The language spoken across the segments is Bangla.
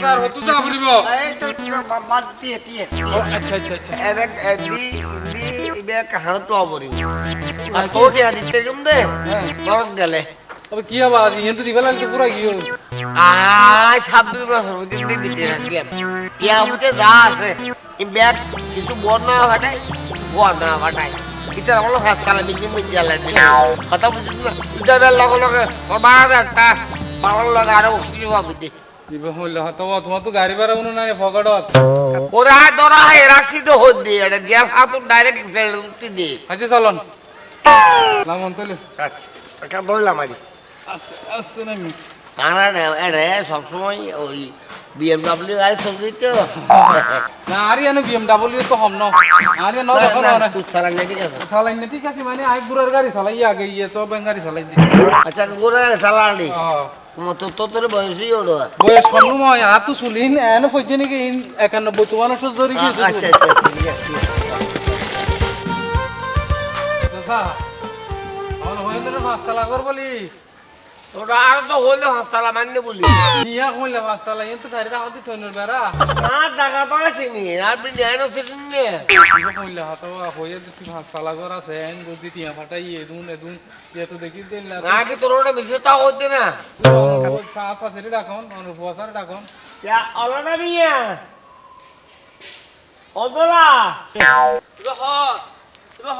স্যার হতু যা ফুরিব এই তো মা- মা দিয়ে দিয়ে। আচ্ছা আচ্ছা আচ্ছা। এরে দি দি ইবে কাহার তো আবরি আর কোটে আর দিতে গম দে বরক গেলে। তবে কি হবা আজ ইহেন তো দিবে লাগতো পুরা কি হল? আ ছাব্বিশ বছর দিন দিন দিতে রাখলাম ইয়া হচ্ছে যা আছে। ব্যাগ কিছু বন্যা ঘটায় বন্যা ঘটায় ইতার হলো হাসপাতালে বিল্ডিং মিল জ্বালা দিলে কথা বুঝিস না ইতার লগে লগে বাড়ার একটা পাওয়ার লগে আরও দিবে হইল তোমার তো গাড়ি ভাড়া উনো নাই ফকটত ওরা ধরা হয় রাশি তো হত দিয়ে এটা জেল হাত ডাইরেক্ট ফেলে উঠতে দিয়ে। আচ্ছা চলন। লামন তলে আচ্ছা এটা বললাম আজ আস্তে আস্তে সবসময় ওই বিএমডাব্লিউ গাড়ি সবজি তো। না আরে এনে বিএমডব্লিউ তো হম ন। আরে ন দেখো না তুই চালান না ঠিক আছে। চালাই না ঠিক আছে মানে আই বুড়ার গাড়ি চালাই আগে ইয়ে তো বেং গাড়ি চালাই দি। আচ্ছা গোরা চালানি ও। তোমার তো তোর বয়সই ওড়ো বয়স কম আ তো চুলিন এন ফইছে নাকি একানব্বই তোমার ওষুধ ধরে কি আচ্ছা আচ্ছা ঠিক আছে চাচা আমার হয়ে গেলে পাঁচটা লাগর বলি। ওরা আর তো হইল হাসপাতাল মানতে বলি। নিয়া কইলে পাঁচটা লাগে তো গাড়িটা হতে থইনর বেড়া। আর আর নে কইলে হাত দিছি পাঁচটা লাগর আছে এন যদি টিয়া ফাটাই এদুন এদুন ইয়ে তো দেখি দিন না। না কি তোর ওটা বেশি তা হইতে না। সাফ আছে রে ডাকন অনুপবাসারে ডাকন। ইয়া অলনা মিয়া অদলা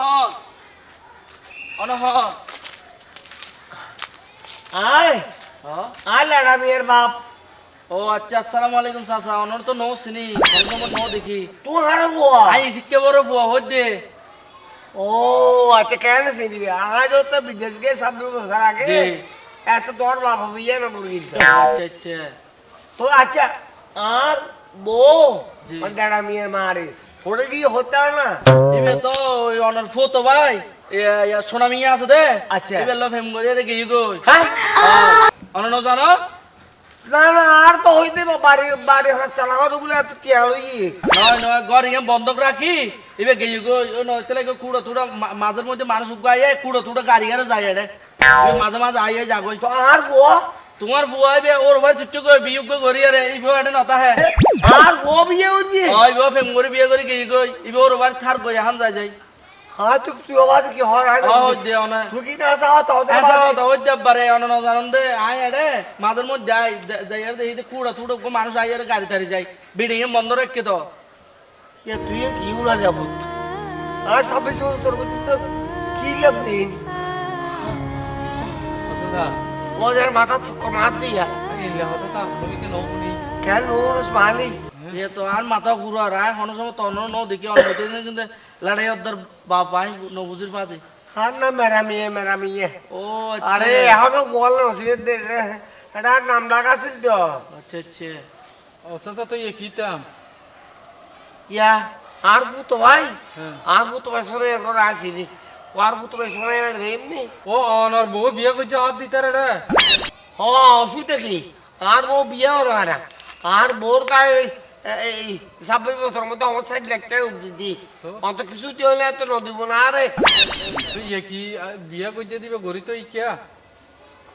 hot. Ono hot. আয়। আয় লাড়া মিয়ার বাপ। ও আচ্ছা আসসালামু আলাইকুম চাচা। অনর তো নৌ চিনি নম্বর নৌ দেখি। তুই হার বুয়া? আই বড় দে। ও আচ্ছা কেন চিনি আজ তো বিদেশ গিয়ে সব বছর আগে এত তোর বাপ বিয়ে না করে আচ্ছা আচ্ছা। তো আচ্ছা আর বউ? মিয়ার মারে পড়ে গিয়ে হতে না? ইবে তো ওই অনর ফো তো ভাই সোনা মিয়া আছে দে। আচ্ছা। ইবে লো ফেম করে রে গিয়ে গই হ্যাঁ অনর জানো? না না আর তো হইতে বা বাড়ি বাড়ি হাত চালাও বলে এত চেয়ারই নয় নয় ঘর ইয়ে বন্ধক রাখি। ইবে গিয়ে গই ও নয় তেলে কুড়ো তুড়া মাঝের মধ্যে মানুষ উগাইয়ে কুড়ো তুড়া গাড়ি গাড়ি যায় রে মাঝে মাঝে আইয়ে যাগই তো আর তোমার বুয়া ইবে ওর ভাই চুচ্চু করে বিয়োগ করে গড়িয়ে রে ইবে এটা নতা হে। আর বউ বিয়ে উঠছে ওই বউ ফেম করে বিয়ে করে গিয়ে গই ইবে ওর বাড়ি থার গই হান যায় যাই। হ্যাঁ তুই তুই আবার কি হর হয় ও হই দে অনা। তুই কি না চাও তো ওদের এসা বাড়ি- তো হই দে বারে অনা ন জানন দে আয় এডে মাঝের মধ্যে যাই যাই আর দেখি কুড়া তুড়ো গো মানুষ আই আর গাড়ি তারি যায় বিডিং এ বন্ধ রাখকে তো এ তুই কি উড়া যাব আর ছাব্বিশ বছর পর্যন্ত কি লাভ দিন আচ্ছা ওদের মাথা চক্কর মার দিয়া। কেন ওর মালি এ তো আর মাথা ঘুরা রায় হন সময় তন ন দেখি অন হইতে কিন্তু লড়াই ওদের বাপ আই ন বুঝির পাজি না মেরা মিয়ে মেরা মিয়ে ও আরে আচ্ছা এখনও বল রসিদ দে। এটা নাম ডাকা ছিল তো। আচ্ছা আচ্ছা। চাচা তো ইয়ে কিতাম ইয়া আর ভূত ভাই হ্যাঁ। আর ভূত ভাই সরে এখন আসিনি। আর ভূত ভাই সরে এমনি ও অনর বউ বিয়ে করছে হাত দিতারে রে হ অসুবিধা কি আর বউ বিয়ে হলো না আর বোর গায়ে এই ছাব্বিশ বছর মধ্যে আমার সাইড লেগটা উঠছি অত কিছু নদীব না তুই কি আ, বিয়ে করছে দিবে গড়ি তো ইকিয়া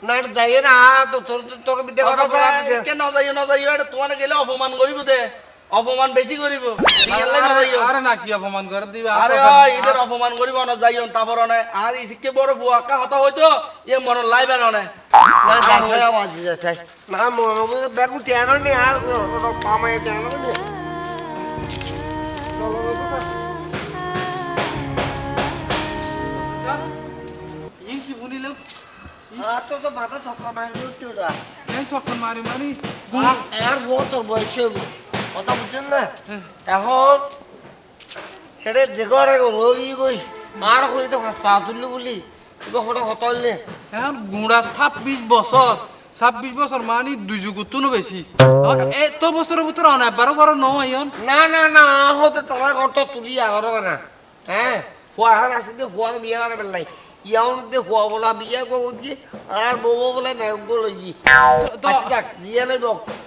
না না তো তোর তোর বিদ্যা আচ্ছা, কথা বলা দিছে। কে নজাইও নজাইও এটা তোমার গেলে অপমান করিব দে অপমান বেশি করিব। আরে না কি অপমান করে দিবে? আরে ওই ইদের অপমান করিব না যাইও তারপর না। আর ইসকে বড় ফুয়াকা হতা হইতো? এ মন লাইবে না না মনে বেগুন টেনো নি আর পামে টেনো নি। ইন কি শুনিলাম আর তো তো মাথা ছকলা মারি এই সখন মারি মারি? আর- বউ তোর বয়সে কথা বুঝছেন না? এখন সেটা দেখো রে রোগী কই? আর কই তো পা তুললি বলি? এবার হঠাৎ হতা হইলে এখন গুড়া ছাব্বিশ বছর ছাব্বিশ বছর মানে দুই যুগুতো বেশি এত বছরের ভিতরে অনেক বারো বারো নয় না না না হতে তোমার ঘরটা তুলি আগর না হ্যাঁ খোয়া হার আছে যে খোয়া বিয়ে করে বেলাই ইয়াউন দে খোয়া বলা বিয়ে করব কি? আর বউ বলে নায়ক লই তো- আচ্ছা দেখ দিয়ে নেব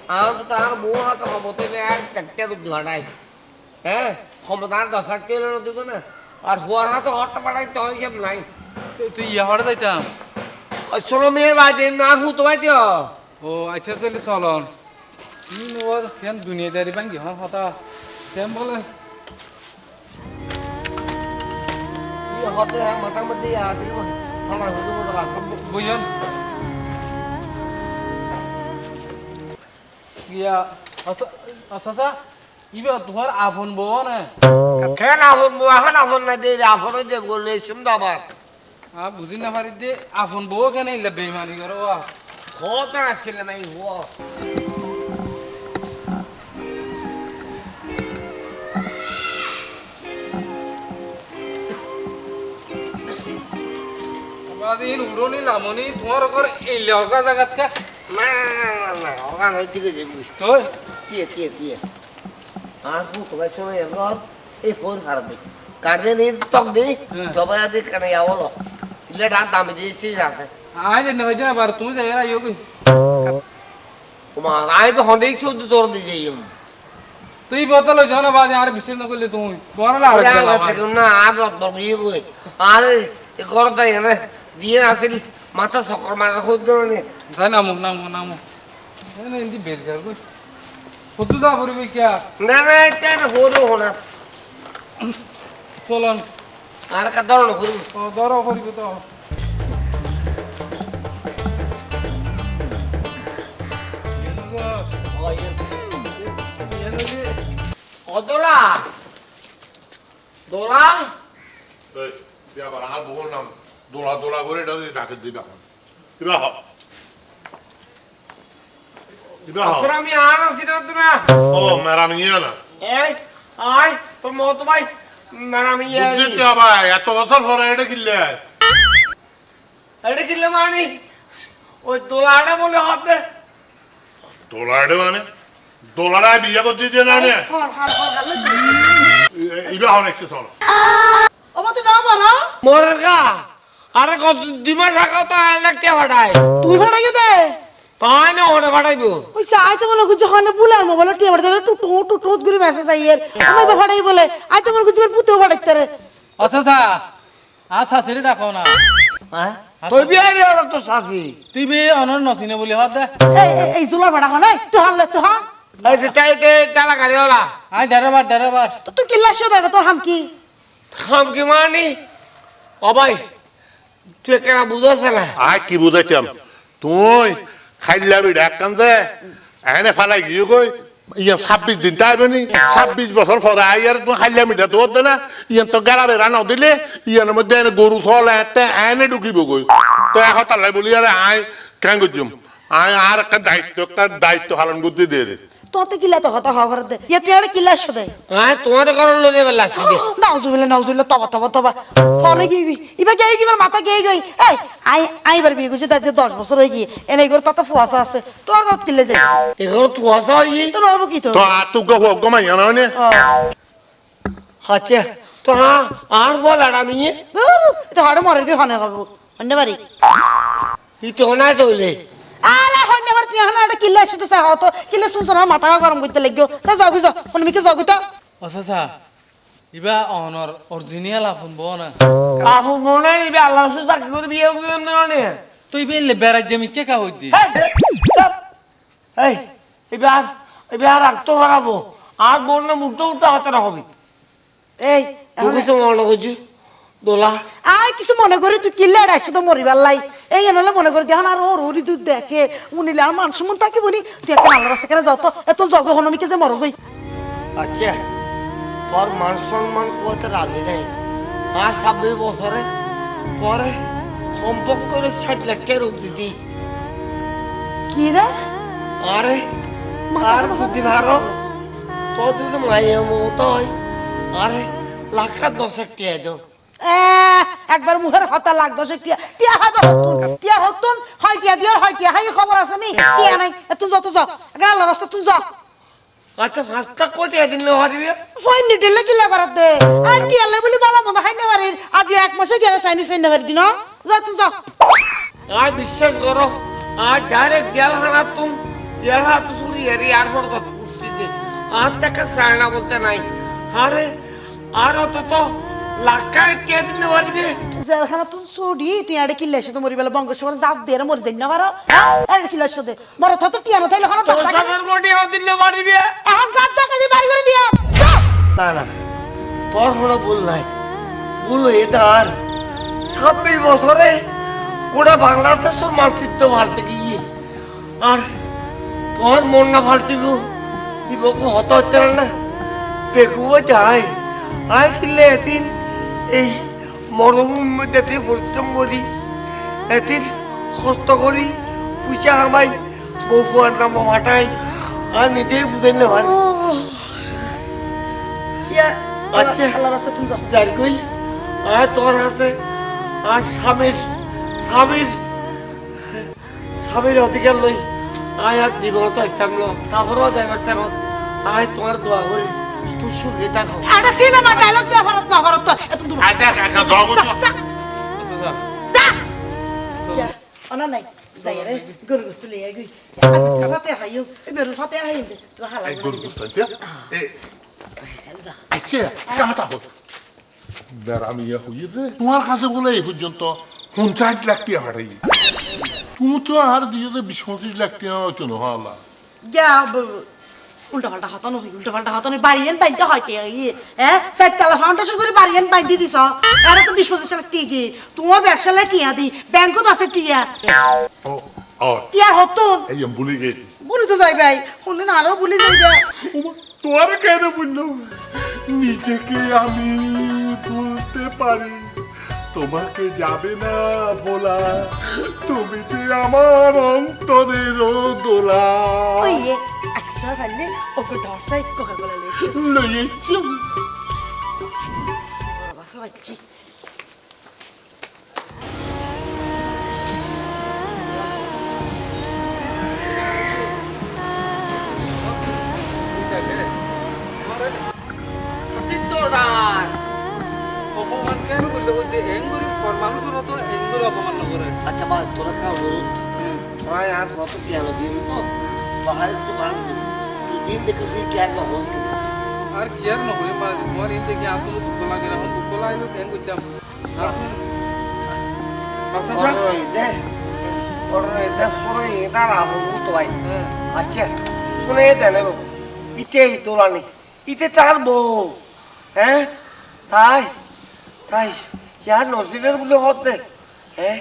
আর তো তার বউ হাতে হবতে আর চারটে দুধ হাঁটাই হ্যাঁ ক্ষমতার দশ হাজার টাকা দিব না। আর খোয়ার হাতে ঘরটা পাঠাই তো হিসাব নাই। তুই ইয়া হরে যাইতাম? ওই ষোলো মেয়ের বাড়িতে না ভূত বাড়িতে ও আচ্ছা চলে চলন। ও কেন দুনিয়াদারি বাঙ্গি হন হতা। কেন বলে? কি হতে মাথার মধ্যে ইয়া রাখো বুঝন আচ্ছা ইবে বউ না। কেন আফন এখন আফন না দিয়ে আফন বললে শুনতে আবার আ বুঝি না পারি দে আপন বউ কেন ইল্লা বেইমানি করো আ কত আসলে নাই হো বাদিন উড়নি লামনি তোমার ঘর এই লগা জায়গাত কা না না না না ওখানে দিকে যাবি তুই কি কি কি আর কু তোমার সময় এখন এই ফোন খারাপ কাজে নেই তক নেই সবাই আদি কানে যাব ইলে ডাক দামি দিয়েছি আছে আই যে নয় যা বার তুমি যাই রা ইয়োগি তোমার আমি তো হন্দেই শুদ্ধ তোর দিয়ে যাই তুই বতল জন বাদে আর বিশেষ না করলে তুমি বড় আর না আর বগিয়ে গই আর এ করতে এনে দিয়ে আসিল মাথা সকর মাথা খুঁজতে মানে তাই নামো নামো নামো। এনে ইন্দি বের কর কই। কত দা পড়বি কিয়া না না এটা হলো হোনা চলন। আর কা ধরন হলো ও দর তো কদলা দোলা। এই, তুই আবার বউর নাম। দোলা দোলা করে এটা দিবা দিবা হ দিবা হ আমি আর আসি না না ও মেরাম ইয়ে না এই আয় তোর মত ভাই ম্যাডাম ইয়ে বুদ্ধি আবার এত বছর পরে এটা কিনলে এটা কিনলে মানি ওই দোলাটা বলে হবে মানে দোলাটা বিয়ে করতে দিয়ে না নে ইবা চলো না মারা আরে কত দিমাস আগে তো লাগতে ফাটায় তুই ভাড়া গে দে। তাই না ওরে ফাটাইব ওই সাই তো মনে করছে হনে বুলার মোবাইল টিয়া ভাড়া দিলে টুটু টুটু করে মেসেজ আইয়ের আমি বা ভাড়াই বলে আই তো মনে করছি এর পুতেও ভাড়াইতে রে। আচ্ছা সা আ শাশুড়ি ডাকো না। হ্যাঁ? তুই বিয়ে রে ওরা তো সাথী তুই বে অনর নসিনে বলি হাত দে। এই এই- জুলার ভাড়া হনে তুই হানলে তুই হান এই যে তাই তে টালা গাড়ি ওলা। আই ড্রাইভার ড্রাইভার তো তুই কিল্লা শো দে তোর হাম কি খাম কি মানি? ও ভাই তুই আয় কি বুঝাইতাম? তুই খাইলা বিড়া কান্দে এনে ফালাই গিয়ে কই ইয়া ছাব্বিশ দিন তাইবে নি। ছাব্বিশ বছর পরে আই আর তুমি খাইলা মিঠা তো হতে না। ইয়ান তো গারা বেড়া নাও দিলে, ইয়ানের মধ্যে এনে গরু থল এতে এনে ঢুকিব গই তো এখন তালাই বলি, আরে আয়, কেন করছিম? আয়, আর একটা দায়িত্ব একটা দায়িত্ব পালন করতে দে রে। তোতে কিলা তো কথা হবার দে ইয়ে তুই আরে কিল্লা শো দে হ্যাঁ তোমার করো লো দেবে। লাসি দে নাউজুবিল্লা নাউজুবিল্লা তবা তবা তবা। ফলে গই ইবা গিয়ে গিয়ে মাথা গিয়ে গই এই আই আইবার বিয়ে করছি তাই দশ বছর হয়ে গিয়ে এনে করে তত ফুয়াশা আছে। তোর ঘর কিল্লে যাই? তো হসা হই তো নব কি তো তো আর তোকে হোক গমাই জানো নে আচ্ছা তো হ্যাঁ আর বল আর আমি তো হাড়ে মরে গিয়ে হনে খাব হন্ডে বাড়ি। ই তো না চলে আরে হন্ডে বাড়ি তুই হানা একটা কিল্লে এসে তো সে হতো কিল্লে শুনছ না মাথা গরম করতে লাগিও সে জগি যাও মানে মিকে জগি তো আচ্ছা সা ইবা অনর অরিজিনাল আপন বউ না। আপু মনে নিবে আল্লাহ রসুল চাকরি করে বিয়ে করলাম না নে তুই বে লে বেড়া জমি কে কা হই দি এই এবার এবার রাখতে হারাবো আর বোন না মুঠো মুঠো হাতে রাখবি এই তুই কিছু মনে করছি দোলা। আই কিছু মনে করি তুই কিল্লে রাখছি তো মরিবার লাই। এই এনালে মনে করি দেখুন আর ওর ওরি তুই দেখে। উনিলে আর মান সম্মান তাকে বলি। তুই একটা আল্লাহ রাস্তা কেন যাও তো। এত যে মর গই আচ্ছা তোর মান সম্মান করতে রাজি নেই। আর ছাব্বিশ বছরে পরে সম্পর্ক করে ষাট লাখ টাকা রূপ দিতি। কি রে? আরে আর বুদ্ধি ভালো। তোর যদি মাইয়া মতো হয় আরে লাখ দশ টাকা এ, একবার মুখের হতা লাগ দশে টিয়া টিয়া হবে হতুন? টিয়া হতুন? হয় টিয়া দিয়ার হয় টিয়া। হাই খবর আছে নি? টিয়া নাই। এ তুই যত যাও একবার আল্লাহ রাস্তা তুই যাও আচ্ছা পাঁচটা কোটি দিলে হারিবি ফোন নিটিলে কি লাগার দে? আর টিয়া লাই বলি বালা মন্দ খাই নেবারির আজি এক মাসে গেলে চাইনি চাই নেবার দিন। যা তুই যাও আর বিশ্বাস করো আর ডাইরেক্ট জেল হানা তুম। জেল হাত শুনি এরি আর সর কথা পুষ্টি দে। আর তাকে সায়না বলতে নাই। আরে আর অত তো জেলখানা তো ছড়ি তুই আরে কিল্লে এসে তো মরি বেলা বঙ্গোপসাগর জাপ দিয়ে মরি যাই না পারো আরে কিল্লে এসে দে। মরে তো তো টিয়া নথাইলে খানা তোর দিতে পারবে এখন গাদ টাকা দিয়ে বাড়ি করে দিয়া। না না তোর কোনো ভুল নাই। ভুল হয়ে তার ছাব্বিশ বছরে গোটা বাংলাদেশের মানচিত্র পাল্টে গিয়ে আর তোমার মন না পাল্টে গো ইবকু হত হচ্ছে না। দেখব যাই আয় কিনলে এদিন এই মরুভূমির মধ্যে এদিন পরিশ্রম করি এদিন কষ্ট করি পয়সা কামাই বউ ফুয়ার নাম ফাটাই আর নিজেই বুঝে না পারি ইয়া আচ্ছা। যার কই আর তোর আছে আর স্বামীর স্বামীর স্বামীর অধিকার লই আয় আর জীবন তো ইসলাম লো তারপরেও টাইমত আয় তোমার দোয়া করি। একটা সিনেমা ডায়লগ না ভারত তো এত দূর। অনা নাই। যাই রে গরু গোস্ত লই আই গই। আজ ফাতে হাইও গরু ফাতে হাইও তো হালা এই গরু গোস্ত আনছে এ। আচ্ছা তোমার কাছে বলে এই পর্যন্ত পঞ্চাশ লাখ টাকা পাঠাই তুমি তো আর দিয়ে যে বিশ পঁচিশ লাখ টাকা হইতো না হলা। গা উল্টা পাল্টা হতন হই উল্টা পাল্টা হতন বাড়িয়েন বাইতে হয়টে ইয়ে হ্যাঁ? সাইতলা ফাউন্ডেশন করে বাড়িয়েন বাইতে দিছ আরে তো বিশ পঁচিশ লাখ তোমার ব্যবসা লাই টিয়া দি ব্যাংকত আছে টিয়া। টিয়ার হতন এই ভুলে গেছি বলি তো যাই ভাই কোনদিন আরও বলি যাই তোমার কেন বলল? নিজেকে আমি ভুলতে পারি তোমাকে যাবে না বলা তুমি যে আমার অন্তরের দোলা। ওকে ডরসাই কোকা কোলা লেছি লইয়েছি বাসা বাচ্চি অপমান কেন করলে বলতে এং করি ফর মানুষের তো এং করে অপমান করে আচ্ছা বা তোরা কা অনুরোধ তোরা আর কত পিয়ানো দিয়ে তো বাহারে তো মানুষ দিন দেখে তুই ক্যাক না হোস আর কি আর নহয় মা তোমার ইনতে কি আতো দুঃখ লাগে এখন দুঃখ লাগল কেন করতাম আচ্ছা যা। দে ওরে দে শুনে এটা রাবো তো ভাই। আচ্ছা শুনে দে নেব ইতে দোলানি ইতে তার বউ হ্যাঁ তাই তাই ইয়ার নসিবের বলে হতে হ্যাঁ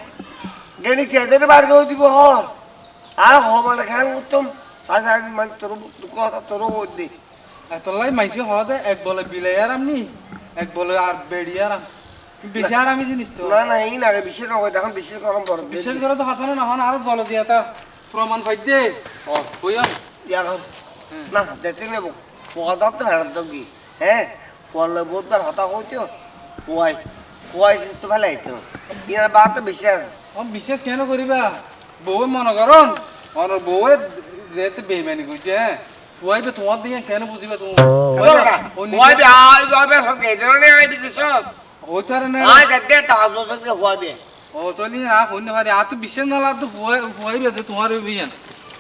গেনি চেদের বার করে দিব হর আর হ মানে খান উত্তম সাজা মানে তোর কথা তোর মধ্যে এতলাই মাইসি হওয়া দে এক বলে বিলাই আর আমনি এক বলে আর বেড়ি আর বেশি আর আমি জিনিস তো। না না এই না বিশেষ নয় দেখুন বিশেষ গরম বড় বিশেষ করে তো হাতানো না হন আরও জল দিয়া তা। প্রমাণ পাই দে। ও বইয়ন ইয়া না যেতে নেব। ফুয়াদার তো দাম কি? হ্যাঁ? ফুয়ালে বহুতবার হতা হইতো ফুয়াই ফুয়াই তো ভালো হইতো। ইয়ার বাদ তো বেশি বিশেষ কেন করিবা? বউ মনে করন। আর বউয়ে যেতে বেইমানি কইছে হ্যাঁ ফুয়াইবে তোমার দিয়ে কেন বুঝিবা তুমি ফুয়াই বে আই বাবে সঙ্গে এটা নে আই দিছ সব ওই তো না আই দেখতে তা সঙ্গে ফুয়াই ও তো নি না হইনি পারে আর তো বিশেষ না লাগ তো যে তোমার বিয়ান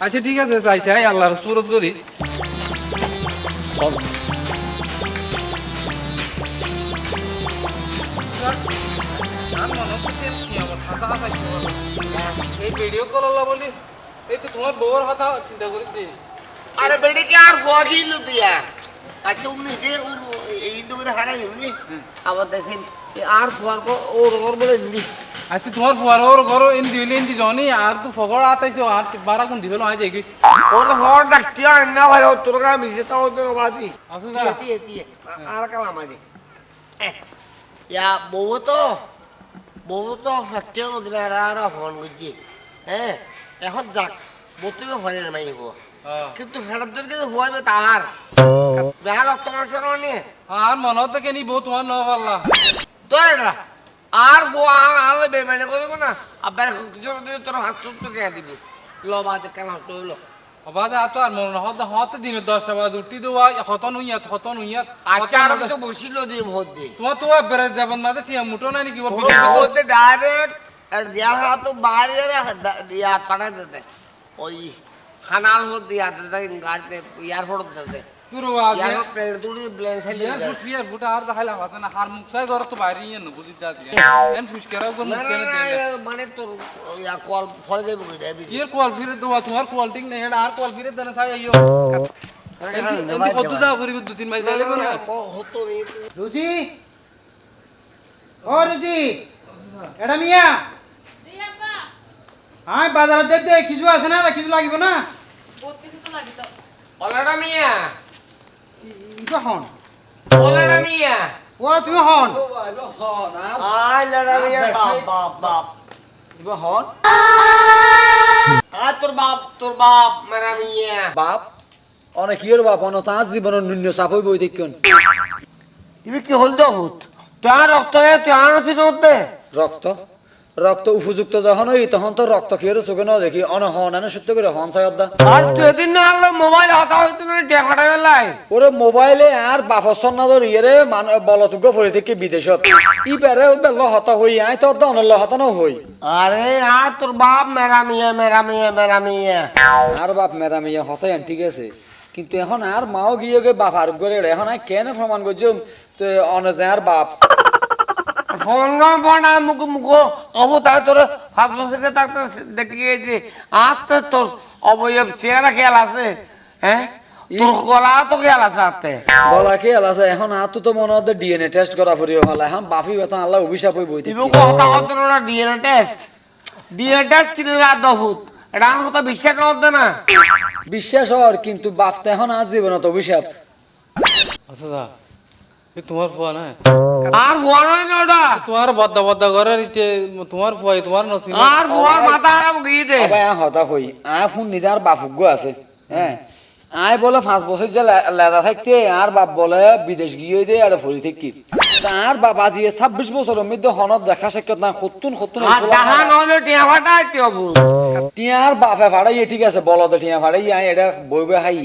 আচ্ছা ঠিক আছে যাইছে আই আল্লাহর সুরত করি আর মনে করছে কি আমার হাসা হাসা এই ভিডিও কল বলি এই তো তোমার বউর কথা চিন্তা করিস দি আরে বেড়ে কি আর ফুয়া গিল দিয়া আচ্ছা উনি দে এই দুগুলো হারাই উনি আবার দেখেন আর ফুয়ার কো ওর ওর বলে নি আচ্ছা তোমার ফুয়ার ওর ঘর এন দিলে এন দি জনি আর তো ফগড় আতাইছো আর বারা কোন দিবেল হয় যাই ওর হর ডাক্তি আর না ভাই তোর কা মিছে তাও তো বাদি আসো দিয়ে যা দিয়ে দিয়ে আর কালাম আদি ইয়া বউ তো বউ তো সত্যি নদীলে আর হন গুজি হ্যাঁ? এখন যাক বতুবে হরে না মাই হো হ্যাঁ। কিন্তু ফেরত দিন কিন্তু হুয়াবে তাহার। বেহার রক্ত মাংসের মানে আর মনে হতো কেনি বউ তোমার ন পারলা তোর এটা। আর হুয়া আলে বেমানে করব না। আবার কিছু দিন তোর হাত সুপ তো কে দিবি। লো বাদে কেন তো হলো। অবাদে আর তো আর মনে হতো হতে দিনে দশটা বাজে উঠি তো হতন হইয়াত হতন হইয়াত। আচ্ছা আর কিছু বসিল দিয়ে ভোট দিয়ে তোমার তো বেড়ে যাবেন মাঝে ঠিক মুটো নাই নাকি বলতে ডাইরেক্ট আর দেওয়ার হাত তো বাইরে দিয়া কাটা দিতে ওই খানাল হত দিয়া দিতে গাড়িতে এয়ারপোর্ট দিতে পুরো আজ ইয়ার প্লেন তুলি plane side airport airport আর দেখাইলা কথা না হার মুখ সাই ঘর তো বাইরে ইয়ে না বুঝি দাদি এন ফুসকেরাও কোন মুখ কেন দেন মানে তোর ইয়া কল ফলে যাইব কই দেবি ইয়ার কল ফিরে দেওয়া তোমার কল ঠিক নেই এটা আর কল ফিরে দেন সাই আইও এন্দি কত যাও করিব দু তিন মাস যাইলে না হতো রে রুচি ও রুচি এটা মিয়া হ্যাঁ বাজারে যেতে কিছু আছে না কিছু লাগিব না? অলড়া মিয়া। ইবা হন। অলড়া মিয়া। ও তুমি হন। আই লড়া মিয়া বাপ বাপ বাপ। ইবা হন? আ তোর বাপ তোর বাপ মেরা মিয়া। বাপ অনেক ইয়ের বাপ? অন তাঁর জীবনের নুন্য চাপই বই দেখুন ইবি কি হল দহুত তুই রক্ত হে তুই আনছি নতে রক্ত রক্ত উপযুক্ত যখন হই তখন তো রক্ত কি চোখে ন দেখি? অন হন এনে সত্য করে হন সায়দা আর তুই এদিন না আনলে মোবাইল হাতা হইতো না টেকাটা বেলাই ওরে মোবাইলে আর বাপসর নাদর ইয়েরে মান বলতুগ্য ফরি থেকে বিদেশত। ই পেরে বেল হতা হই আই তো অনল হতা ন হই। আরে আ তোর বাপ মেরা মিয়া মেরা মিয়া মেরা মিয়া। আর বাপ মেরা মেয়ে হতাই আন ঠিক আছে কিন্তু এখন আর মাও গিয়ে গে বাপ আর করে এখন আর কেন প্রমাণ করছ তো অনজে আর বাপ। ফোন বনা মুখ মুখ অবু তাই তোর দেখে গিয়েছি আর তো তোর অবয়ব চেহারা খেয়াল আছে হ্যাঁ? তোর গলা তো খেয়াল আছে হাতে গলা কে আছে এখন আর তো তো মনে ডিএনএ টেস্ট করা এখন বাপি বেতন আল্লাহ অভিশাপ কথা কথা না ডিএনএ টেস্ট ডিএনএ টেস্ট কিনে রাত দহুত এটা আমার কথা বিশ্বাস করতে না। বিশ্বাস হর কিন্তু বাপতে এখন আর জীবনত অভিশাপ। আচ্ছা যা এ তোমার ফুয়া না আর ফোন হয় না ওটা? তোমার বদ্দা বদ্দা ইতে তোমার ফুয়া তোমার নসিব আর ফোন মাথা আরাম গিয়ে দে? হতা হই আ ফোন নিতে আর বাপুগ্য আছে। হ্যাঁ। আয় বলে পাঁচ বছর যে লেদা থাকতে আর বাপ বলে বিদেশ গিয়ে দে আর ফরি থাকি। আর বাপ আজি ছাব্বিশ বছরের মধ্যে হনত দেখা সাক্ষাৎ না সত্তুন সত্তুন টিয়ার বাপে ফাড়াই ঠিক আছে বলদে টিয়া ফাড়াই আই এটা বইবে হাই।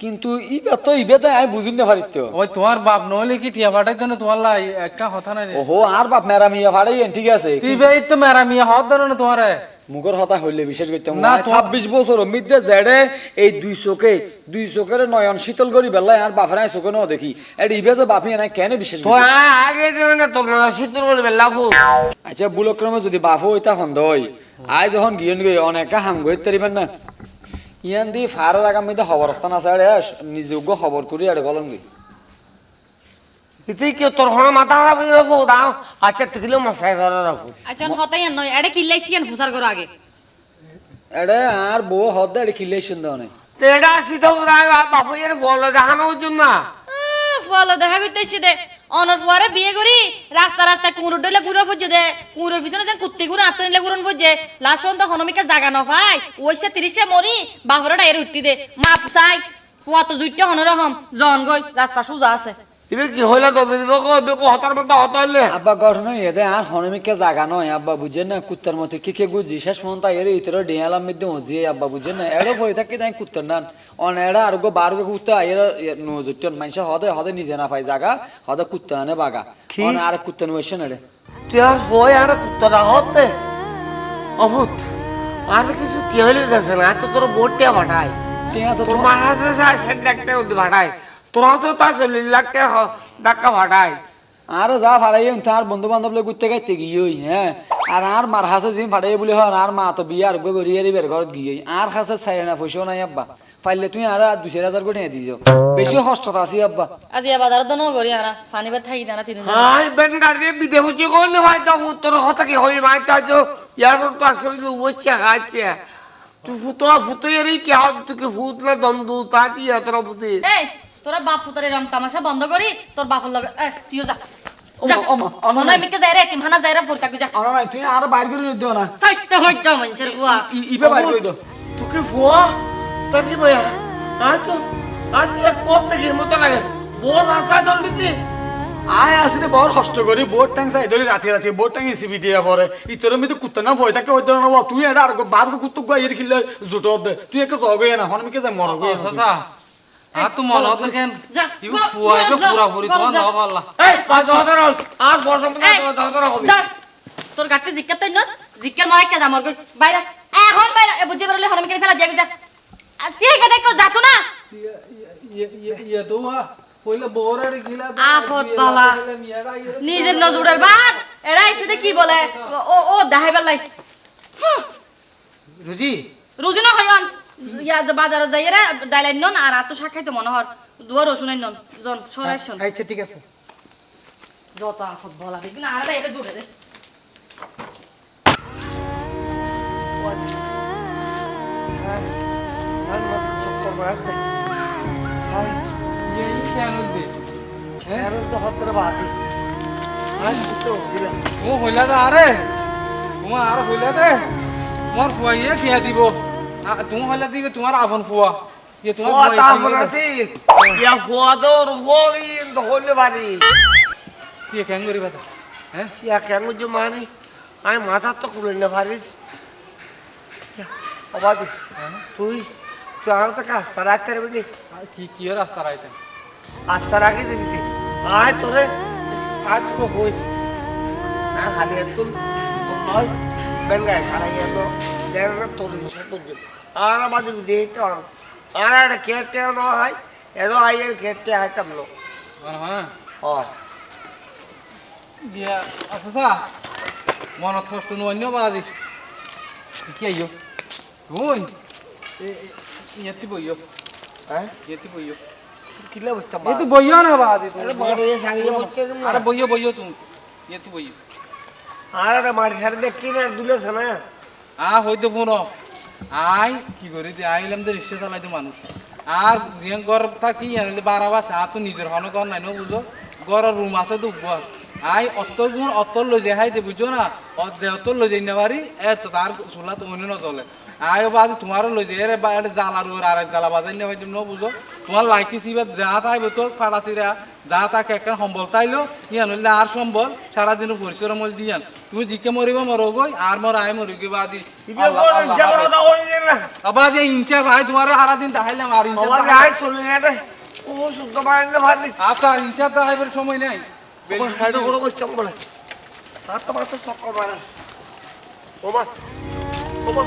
কিন্তু ইবে তো ইবে তো আমি বুঝিন না পারিত ওই তোমার বাপ নহলে কি টিয়া ফাটাইতো না তোমার লাই? একটা কথা নাই ওহো আর বাপ মেরা মিয়া ঠিক আছে। তো মেরা মিয়া হত না তোমারে। মুখের হতা হইলে বিশেষ করতে না, না তো- ছাব্বিশ বছর মিদ্যে জেডে এই দুই চোখে দুই চোখের নয়ন শীতল করি বেলায় আর বাপের আই চোখে ন দেখি। এটি ইবে তো বাপি না কেন বিশেষ তো আগে তোর শীতল বলবে লাফু আচ্ছা বুলক্রমে যদি বাপু হইতা হন্দ হয় আই যখন গিয়ন গই অনেকা হাম গই তারিবেন না। ইয়ান দি ফারের আগামীতে খবর স্থান আছে আরে নিজযোগ্য খবর করি আরে গলন গই ইতি কি তোর হন মাথা খারাপ হয়ে যাব দাও আচ্ছা টিকলে মশাই ধরে রাখো আচ্ছা হতাই নয় এটা কিল্লাইছি কেন ফুসার করো আগে। এড়ে আর বউ হদ্দে এড়ে কিলে সুন্দর অনেক। তো এটা শীত বাপু এর বলে দেখানো হচ্ছে না ফলো দেখা করতেছি দে। অনর পরে বিয়ে করি, রাস্তা রাস্তা কুমুর ডলে ঘুরে ফুজে দে কুমুরের পিছনে যেন কুত্তি ঘুরে আত্ম নিলে ঘুরন ফুজে লাস্ট পর্যন্ত হনমিকে জাগা ন ভাই, ওইসে তিরিশে মরি বাপরে ডাইরে উঠতি দে। মা চাই হুয়া তো জুইতে হনর হম জন গই, রাস্তা সোজা আছে। এবার কি হইলে তো? বিবেক বিবেক হতার মতো হত হইলে? আব্বা গঠন এদে আর হনমিকে জাগা নয় আব্বা বুঝেন না কুত্তার মতো কি কে গুজি। শেষ পর্যন্ত এর ইতর ডিয়ালাম মধ্যে হজি আব্বা বুঝেন না। এড়ো পড়ে থাকি তাই কুত্তার নান। অন এড়া আর গো বার গো কুত্তা এর নজুটন মানুষ হদে হদে নিজে না পাই জাগা হদে কুত্তা আনে বাগা। অন আর কুত্তা নইছে না রে তুই আর বই আর কুত্তরা হতে অভূত আর কিছু কি হইলে যাচ্ছে না তো তোর বোটটা ভাটায়। তোর হাতে ভাটায়। তোরা তো তার চল্লিশ লাখ টাকা টাকা ভাটায় আর যা ফাড়াই তার বন্ধু বান্ধব লোক ঘুরতে গাইতে গিয়ে হ্যাঁ আর আর মার হাসে জিম ফাড়াই বলে হয় আর মা তো বিয়ে আর গরি আর বের ঘরত গিয়ে আর হাসে ছাই না পয়সাও নাই আব্বা। পাইলে তুই আর দুই চার হাজার করে দিছ বেশি কষ্টত আছি আব্বা। আজি বাজার দন করি আনা পানি বার থাকি দানা তিন হাই বেন গাড়ি বিদে হচ্ছে কইলে ভাই তো তোর কথা কি হই ভাই তা তো ইয়ার তো আসলে উচ্চা খাচ্ছে তুই ফুতো ফুতো এরই কি হাত তুই ফুট না দন্দু তা কি তোর ফুতে এই তোরা বাপ ফুতারে রং তামাশা বন্ধ করি তোর বাপর লগে এ তুইও যা। ওমা, ওমা, ওমা, মিকে যাই রে এতিম হানা যাই রে ফোরকা যা। আর নাই তুই আর বাইর করে দিও না। সাইত্য হইতো মঞ্চের বুয়া ইবে বাইর করে দিও। তুই কি ফুয়া তোর কি বয়া তো আজ এক কপ থেকে মতো লাগে। বড় রাস্তা দলবিতে আয় আসলে বড় কষ্ট করি বোট ট্যাঙ্ক চাই ধরি রাতে রাতে বোট ট্যাঙ্ক এসিবি দিয়া পরে। ইতর মধ্যে কুত্তা না ভয় থাকে ওই ধরনের তুই এটা আর বার কুত্তু গাই এর কিলে জুটো দে। তুই একে জগে না হন মিকে যা মর গই চাচা। আর তো মন হত কেন ইউ গো, পুরা পুরি তোমার না পারলা এই পাঁচ হাজার আর বড় সম্পদ দশ হাজার হবে তোর গাটতে জিক্কার তৈ নস জিক্কার মারাই কে জামর গই। বাইরে এখন বাইরে বুঝে বেরলে হরমিকে ফেলা দিয়ে যা তুই গাটে কেউ যাছ না? ইয়ে তো কইলে বউরে গিলা আফত বালা। নিজের নজরের বাদ এরা এসে কি বলে? ও ও দেখাইবার লাই। রুজি? রুজি না হয়ন ইয়া বাজারে যাই রে ডাইলাইন নন আর আতো শাক খাইতে মনে হর দুয়ার রসুন নন। জন সরাইছন আচ্ছা ঠিক আছে। যত আফত বলা কিন্তু আর এটা জুড়ে দে। ও হইলা দে আরে। তোমার আর হইলা দে। তোমার ফুয়াইয়ে টিয়া দিব। তুমি হইলা দিবে তোমার আফন ফুয়া। ইয়ে তোমার ইয়া ফুয়াই হইলে বাড়ি। ইয়ে কেন করিবা তা? হ্যাঁ? ইয়া কেন যে মানি? আমি মাথা তো খুলে না অবাদি তুই তুই আমার তো কাজটা রাখতে পারবি কি কি রাস্তা রাইতে আস্তা রাখি দিবি আয় তোরে। আয় তোকে হই না একদম তোর নয়। বেঙ্গায় দেড় তোর আর আমাদের দিয়ে তো আর একটা না হয় আইতাম না হ্যাঁ হয় দিয়া আচ্ছা সা মনত কষ্ট নয় বাজি কি আইও তুই ইয়াতি বইও হ্যাঁ ইয়াতি বইও কিলে বুঝতাম ইয়াতি বইও না বাজি আরে বড় এ সাঙ্গে বলতে আরে বইও বইও তুমি ইয়াতি বইও আর একটা মাটি সারি দেখি না দুলেছে না আ হইতো ফোন আই, কি করি দে আইলাম তো রিক্সা চালাইতো মানুষ। আর জিয়া ঘর থাকি আনিলে বারা বাস আর তো নিজের হন ঘর নাই ন বুঝো? ঘর রুম আছে তো বুয়া আই, অত গুণ অত লই যাই হাইতে বুঝছ না? অত যে অত লই যাই না পারি এত তার চুলা তো অন্য নচলে আই বাজ তোমারও লই যাই রে বা জ্বালার আর এক জ্বালা বাজাই না পাইতো ন বুঝো? তোমার লাইকি সিবাত যা তাই তো ফাড়া চিরা যা তাকে একটা সম্বল তাইলো ইয়ান হইলে আর সম্বল সারাদিন পরিশ্রম হল দিয়ান। তুমি জিকে মরিবা মরো গই আর মর আয় মরি গই বাদি আবার যে ইনচার্জ আয় তোমার সারা দিন দেখাইলাম। আর আমার ইনচার্জ আয় চলে ও দেখাইবার সময় নাই। আমার সাইডে কোনো কোশ্চেন বলে তার তো মাত্র চক্কর মারে। ওমা ওমা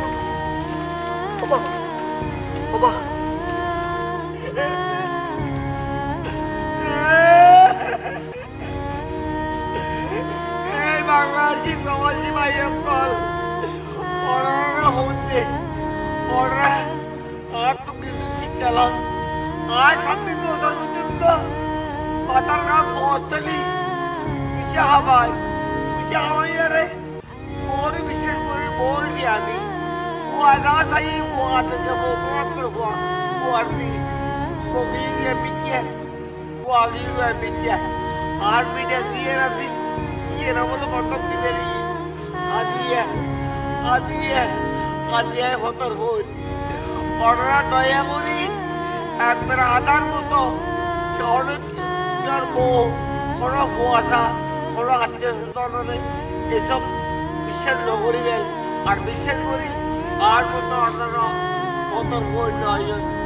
ওমা ওমা বল ওরা হতে ওরা আর তো কিছু শিখলাম আর সামনে বছর পর্যন্ত মাথার নাম বতলি ফুচা হাবাই ফুচা হাবাই রে মোর বিশেষ করে মোর জ্ঞানী ফুয়া দা সাই ফুয়া থেকে ফুয়া করে ফুয়া ফুয়া নি বগি দিয়ে আর মিডিয়া দিয়ে রাখি না বলে দিবে নি আদিয়ে আদিয়ে আদিয়ে ফতর হই। অর্ডার দয়া করি একবার আদার মতো অনেক বউ কোনো ফুয়াশা কোনো আত্মীয় স্বজনে এসব বিশ্বাস নকরিবেন আর বিশ্বাস করি আর মতো অন্যান্য মতন হই নয়